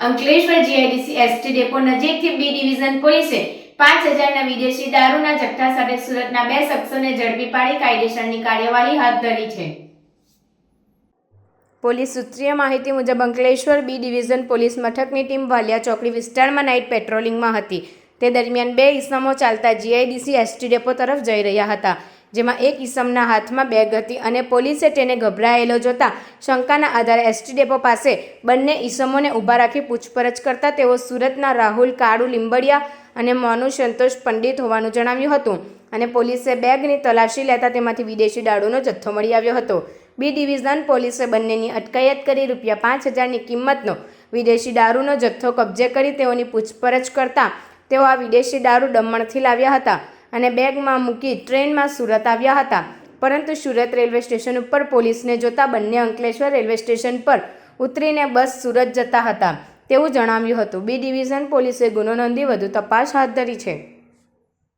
Ankleshwar GIDC ST depot નજીકથી B division પોલીસે પાંચ હજારના વિદેશી દારૂના જથ્થા સાથે સુરતના બે શખ્સોને ઝડપી પાડી કાયદેસરની કાર્યવાહી હાથ ધરી છે. પોલીસ સૂત્રીય માહિતી મુજબ અંકલેશ્વર બી ડિવિઝન પોલીસ મથકની ટીમ વાલિયા ચોકડી વિસ્તારમાં નાઇટ પેટ્રોલિંગમાં હતી. તે દરમિયાન બે ઇસમો ચાલતા જીઆઈડીસી એસટી ડેપો તરફ જઈ રહ્યા હતા. જેમાં એક ઈસમના હાથમાં બેગ હતી અને પોલીસે તેને ગભરાયેલો જોતા શંકાના આધારે એસટી ડેપો પાસે બંને ઈસમોને ઊભા રાખી પૂછપરછ કરતા તેઓ સુરતના રાહુલ, કાળુ, લીંબડિયા અને મોનુ સંતોષ પંડિત હોવાનું જણાવ્યું હતું અને પોલીસે બેગની તલાશી લેતા તેમાંથી વિદેશી દારૂનો જથ્થો મળી આવ્યો હતો. બી ડિવિઝન પોલીસે બંનેની અટકાયત કરી રૂપિયા પાંચ હજારની કિંમતનો વિદેશી દારૂનો જથ્થો કબજે કરી તેઓની પૂછપરછ કરતા તેઓ આ વિદેશી દારૂ દમણથી લાવ્યા હતા. અને બેગમાં મૂકી ટ્રેનમાં સુરત આવ્યા હતા. પરંતુ સુરત રેલવે સ્ટેશન ઉપર પોલીસને જોતા બંને અંકલેશ્વર રેલવે સ્ટેશન પર ઉતરીને બસ સુરત જતા હતા. તેવું જણાવ્યું હતું. બી ડિવિઝન પોલીસે ગુનો નોંધી વધુ તપાસ હાથ ધરી છે.